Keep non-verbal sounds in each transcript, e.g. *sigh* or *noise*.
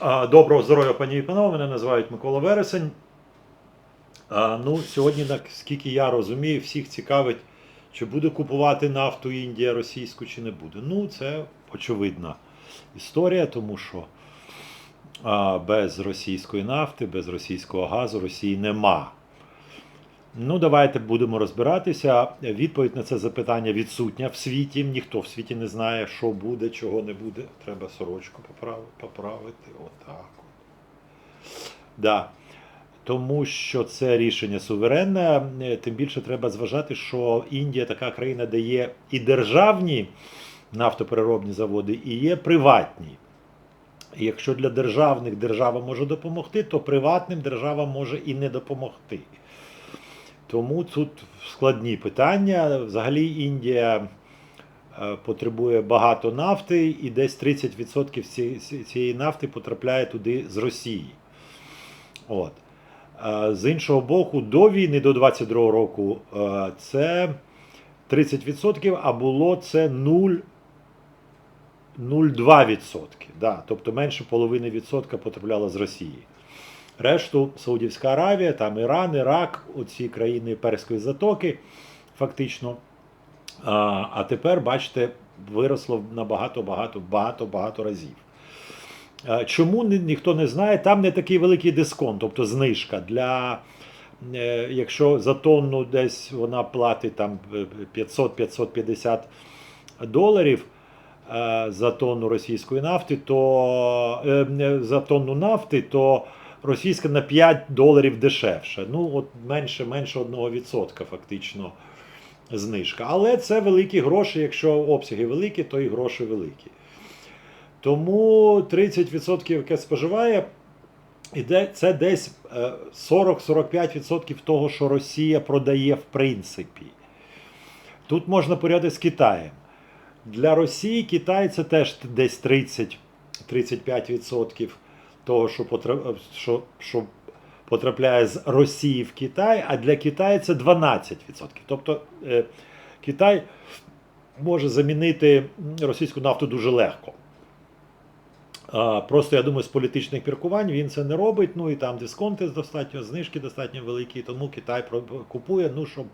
Доброго здоров'я, пані і панове. Мене називають Микола Вересень. Ну, сьогодні, наскільки я розумію, всіх цікавить, чи буде купувати нафту Індія російську, чи не буде. Ну, це очевидна історія, тому що без російської нафти, без російського газу Росії нема. Ну, давайте будемо розбиратися. Відповідь на це запитання відсутня в світі. Ніхто в світі не знає, що буде, чого не буде. Треба сорочку поправити. Отак. От. Да. Тому що це рішення суверенне, тим більше треба зважати, що Індія така країна, де є і державні нафтопереробні заводи, і є приватні. І якщо для державних держава може допомогти, то приватним держава може і не допомогти. Тому тут складні питання. Взагалі Індія е, потребує багато нафти, і десь 30% цієї нафти потрапляє туди з Росії. От. Е, З іншого боку, до війни, до 22 року, е, це 30%, а було це 0. 0,2%. Да, тобто менше половини відсотка потрапляло з Росії. Решту Саудівська Аравія, там Іран, Ірак, оці країни Перської затоки, фактично. А, а тепер, бачите, виросло набагато багато багато багато разів. Чому ні- ніхто не знає, там не такий великий дисконт, тобто знижка для. е, Якщо за тонну десь вона платить там е, 500-550 доларів е, за тонну російської нафти, то е, е, за тонну нафти, то російська на 5 доларів дешевше. Ну, от менше, менше 1% фактично знижка. Але це великі гроші. Якщо обсяги великі, то і гроші великі. Тому 30%, яке споживає, іде, це десь е, 40-45% того, що Росія продає в принципі. Тут можна порівняти з Китаєм. Для Росії Китай це теж десь 30-35% того, що, потра- що, що потрапляє з Росії в Китай, а для Китаю це 12%. Тобто е, Китай може замінити російську нафту дуже легко. Просто я думаю, з політичних міркувань він це не робить. Ну і там дисконти достатньо, знижки достатньо великі, тому Китай купує, ну, щоб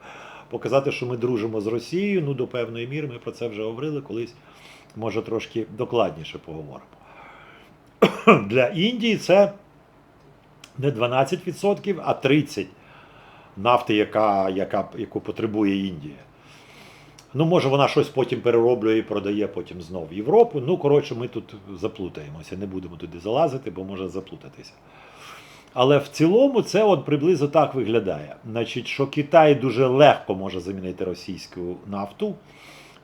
показати, що ми дружимо з Росією. Ну, до певної міри ми про це вже говорили колись. Може, трошки докладніше поговоримо. *coughs* Для Індії це не 12%, а 30% нафти, яка, яка, яку потребує Індія. Ну, може, вона щось потім перероблює і продає потім знову в Європу. Ну, коротше, ми тут заплутаємося, не будемо туди залазити, бо може заплутатися. Але в цілому це от приблизно так виглядає. Значить, що Китай дуже легко може замінити російську нафту,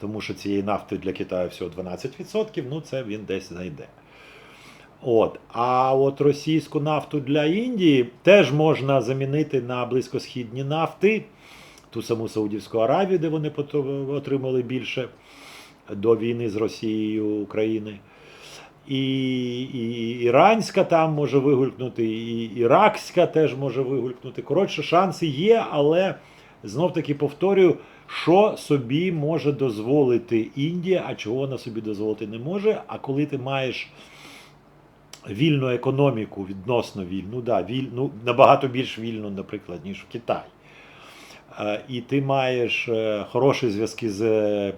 тому що цієї нафти для Китаю всього 12%, ну це він десь знайде. От. А от російську нафту для Індії теж можна замінити на близькосхідні нафти, ту саму Саудівську Аравію, де вони отримали більше до війни з Росією України. І, і іранська там може вигулькнути, і іракська теж може вигулькнути. Коротше, шанси є, але знов таки повторюю, що собі може дозволити Індія, а чого вона собі дозволити не може. А коли ти маєш вільну економіку, відносно вільну, да, віль, ну, набагато більш вільну, наприклад, ніж в Китаї. Е, І ти маєш е, хороші зв'язки з е,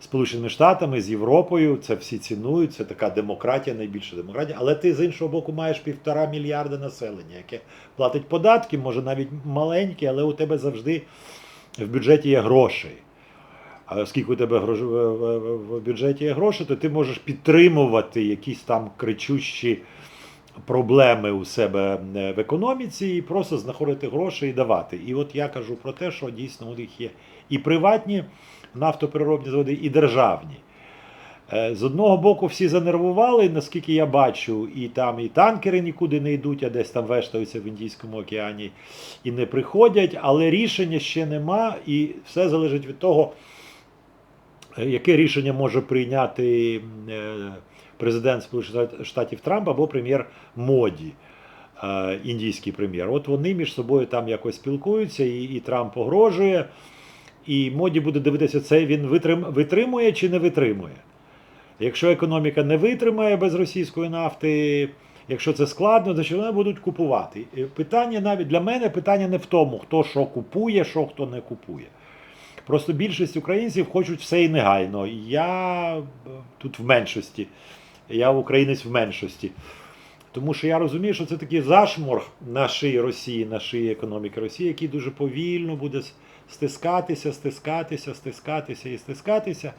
Сполученими Штатами, з Європою, це всі цінують, це така демократія, найбільша демократія. Але ти з іншого боку маєш півтора мільярда населення, яке платить податки, може навіть маленькі, але у тебе завжди в бюджеті є гроші. А оскільки у тебе грош- в- бюджеті є гроші, то ти можеш підтримувати якісь там кричущі проблеми у себе е, в економіці і просто знаходити гроші і давати. І от я кажу про те, що дійсно у них є і приватні нафтопереробні заводи, і державні. Е, З одного боку, всі занервували, наскільки я бачу, і там і танкери нікуди не йдуть, а десь там вештаються в Індійському океані і не приходять, але рішення ще нема, і все залежить від того, яке рішення може прийняти е, президент Сполучених Штатів Трамп або прем'єр Моді, е, індійський прем'єр. От вони між собою там якось спілкуються, і, і Трамп погрожує, і Моді буде дивитися, це він витрим, витримує чи не витримує. Якщо економіка не витримає без російської нафти, Якщо це складно, значить вони будуть купувати. Питання навіть для мене питання не в тому, хто що купує, що хто не купує. Просто більшість українців хочуть все і негайно. Я е, тут в меншості. Я українець в меншості. Тому що я розумію, що це такий зашморг на шиї Росії, на шиї економіки Росії, який дуже повільно буде стискатися, стискатися, стискатися і стискатися.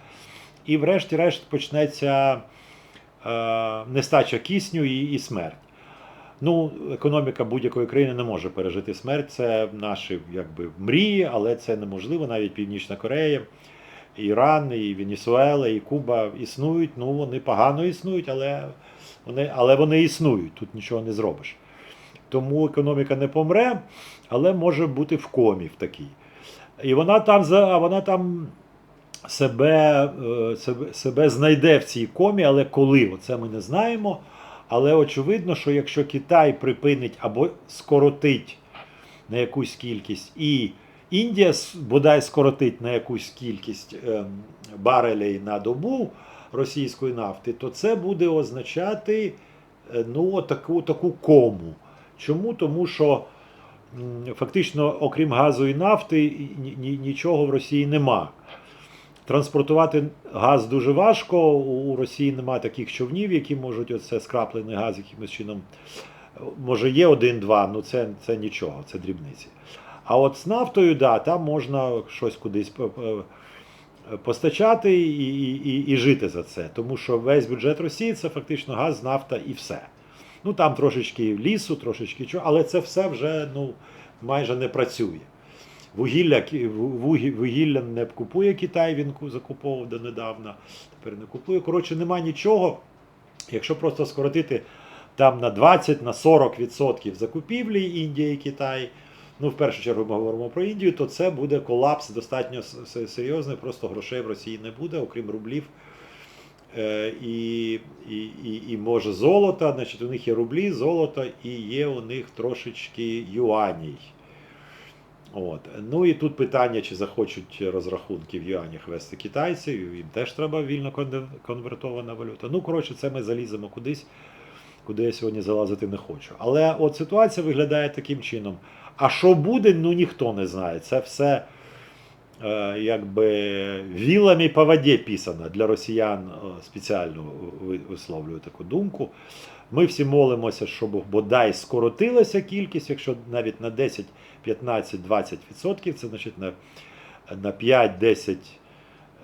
І врешті-решт почнеться е, нестача кисню і, і смерть. Ну, економіка будь-якої країни не може пережити смерть. Це наші якби, мрії, але це неможливо. Навіть Північна Корея, Іран, і Венесуела, і Куба існують. Ну, вони погано існують, але вони, але вони існують. Тут нічого не зробиш. Тому економіка не помре, але може бути в комі в такій. І вона там, а вона там себе, е, себе, себе знайде в цій комі, але коли? Оце ми не знаємо. Але очевидно, що якщо Китай припинить або скоротить на якусь кількість, і Індія бодай скоротить на якусь кількість ем, барелей на добу російської нафти, то це буде означати е, ну, таку, таку кому. Чому? Тому що фактично, окрім газу і нафти, нічого в Росії нема. Транспортувати газ дуже важко. У Росії немає таких човнів, які можуть оце скраплений газ якимось чином. Може, є один-два, ну це, це нічого, це дрібниці. А от з нафтою, да, там можна щось кудись по- по- постачати і, і, і жити за це. Тому що весь бюджет Росії це фактично газ, нафта і все. Ну там трошечки лісу, трошечки чого, але це все вже ну, майже не працює. Вугілля, вугілля не купує Китай, він ку- закуповував донедавна, тепер не купує. Коротше, нема нічого. Якщо просто скоротити там на 20 на 40% закупівлі Індія і Китай, ну в першу чергу ми говоримо про Індію, то це буде колапс достатньо серйозний, просто грошей в Росії не буде, окрім рублів. Е, і, і, і, і може золота, значить у них є рублі, золото і є у них трошечки юаній. От. Ну і тут питання, чи захочуть розрахунки в юанях вести китайці, їм теж треба вільно конвер- конвертована валюта. Ну, коротше, це ми заліземо кудись, куди я сьогодні залазити не хочу. Але от ситуація виглядає таким чином. А що буде, ну ніхто не знає. Це все якби вілами по воді писано для росіян е, спеціально ви- висловлюю таку думку. Ми всі молимося, щоб бодай скоротилася кількість, якщо навіть на 10, 15, 20 відсотків, це значить на, на 5, 10,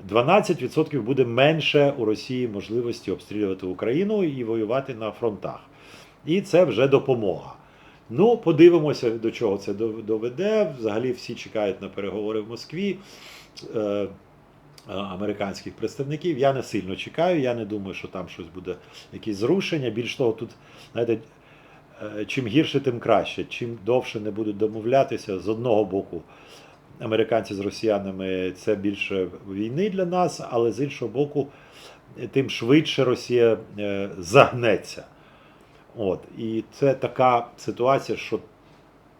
12 відсотків буде менше у Росії можливості обстрілювати Україну і воювати на фронтах. І це вже допомога. Ну, подивимося, до чого це доведе. Взагалі всі чекають на переговори в Москві. Е, Американських представників я не сильно чекаю. Я не думаю, що там щось буде якісь зрушення. Більш того, тут знаєте, е, чим гірше, тим краще. Чим довше не будуть домовлятися, з одного боку, американці з росіянами це більше війни для нас, але з іншого боку, тим швидше Росія е, загнеться. От. І це така ситуація, що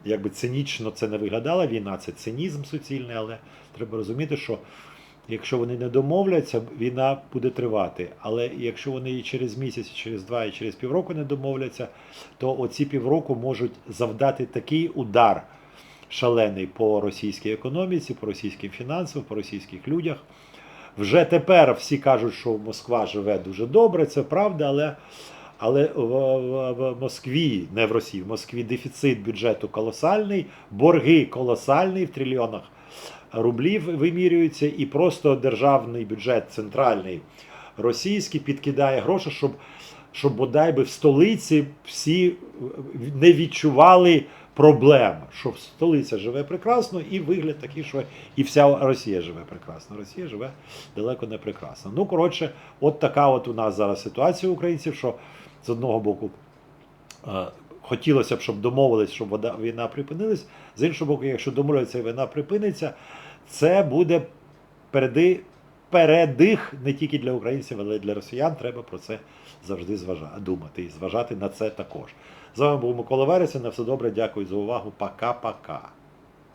якби цинічно це не виглядала війна, це цинізм суцільний, але треба розуміти, що якщо вони не домовляться, війна буде тривати. Але якщо вони і через місяць, і через два, і через півроку не домовляться, то оці півроку можуть завдати такий удар шалений по російській економіці, по російським фінансам, по російських людях. Вже тепер всі кажуть, що Москва живе дуже добре, це правда, але, але в, в, в Москві, не в Росії, в Москві дефіцит бюджету колосальний, борги колосальні в трильйонах рублів вимірюються, і просто державний бюджет центральний російський підкидає гроші, щоб, щоб бодай би в столиці всі не відчували проблем, що столиця живе прекрасно, і вигляд такий, що і вся Росія живе прекрасно. Росія живе далеко не прекрасно. Ну, коротше, от така от у нас зараз ситуація українців, що з одного боку. е, Хотілося б, щоб домовились, щоб вода, війна припинилась. З іншого боку, якщо домовляться, війна припиниться, це буде переди, передих не тільки для українців, але й для росіян. Треба про це завжди зважати, думати і зважати на це також. З вами був Микола Вересень. На все добре, дякую за увагу. Пока-пока.